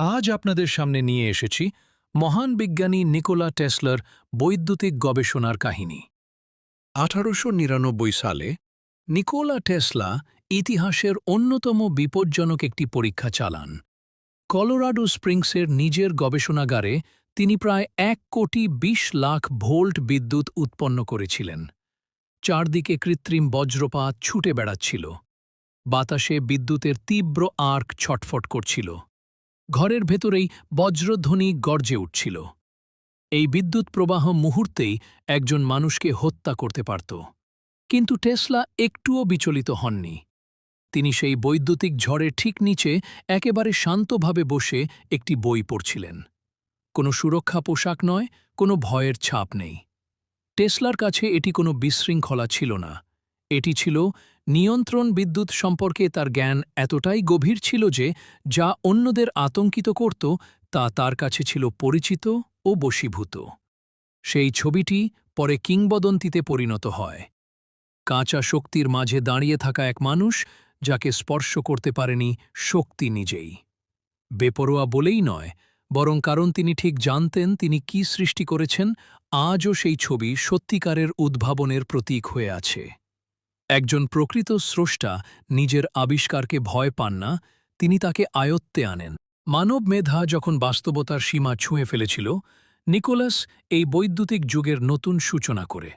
আজ আপনাদের সামনে নিয়ে এসেছি মহান বিজ্ঞানী নিকোলা টেসলার বৈদ্যুতিক গবেষণার কাহিনী। আঠারোশো নিরানব্বই সালে নিকোলা টেসলা ইতিহাসের অন্যতম বিপজ্জনক একটি পরীক্ষা চালান। কলোরাডো স্প্রিংসের নিজের গবেষণাগারে তিনি প্রায় এক কোটি বিশ লাখ ভোল্ট বিদ্যুৎ উৎপন্ন করেছিলেন। চারদিকে কৃত্রিম বজ্রপাত ছুটে বেড়াচ্ছিল। বাতাসে বিদ্যুতের তীব্র আর্ক ছটফট করছিল। ঘরের ভেতরেই বজ্রধ্বনি গর্জে উঠছিল। এই বিদ্যুৎ প্রবাহ মুহূর্তেই একজন মানুষকে হত্যা করতে পারত। কিন্তু টেসলা একটুও বিচলিত হননি। তিনি সেই বৈদ্যুতিক ঝড়ের ঠিক নিচে একেবারে শান্তভাবে বসে একটি বই পড়ছিলেন। কোনো সুরক্ষা পোশাক নয়, কোনো ভয়ের ছাপ নেই। টেসলার কাছে এটি কোনো বিশৃঙ্খলা ছিল না। এটি ছিল নিয়ন্ত্রণ বিদ্যুৎ সম্পর্কে তার জ্ঞান এতটাই গভীর ছিল যে, যা অন্যদের আতঙ্কিত করত, তা তার কাছে ছিল পরিচিত ও বশীভূত। সেই ছবিটি পরে কিংবদন্তিতে পরিণত হয়। কাঁচা শক্তির মাঝে দাঁড়িয়ে থাকা এক মানুষ, যাকে স্পর্শ করতে পারেনি শক্তি নিজেই। বেপরোয়া বলেই নয়, বরং কারণ তিনি ঠিক জানতেন তিনি কি সৃষ্টি করেছেন, আজও সেই ছবি সত্যিকারের উদ্ভাবনের প্রতীক হয়ে আছে। একজন প্রকৃত স্রষ্টা নিজের আবিষ্কারকে ভয় পান না, তিনি তাকে আয়ত্তে আনেন। মানব মেধা যখন বাস্তবতার সীমা ছুঁয়ে ফেলেছিল, নিকোলাস এই বৈদ্যুতিক যুগের নতুন সূচনা করে।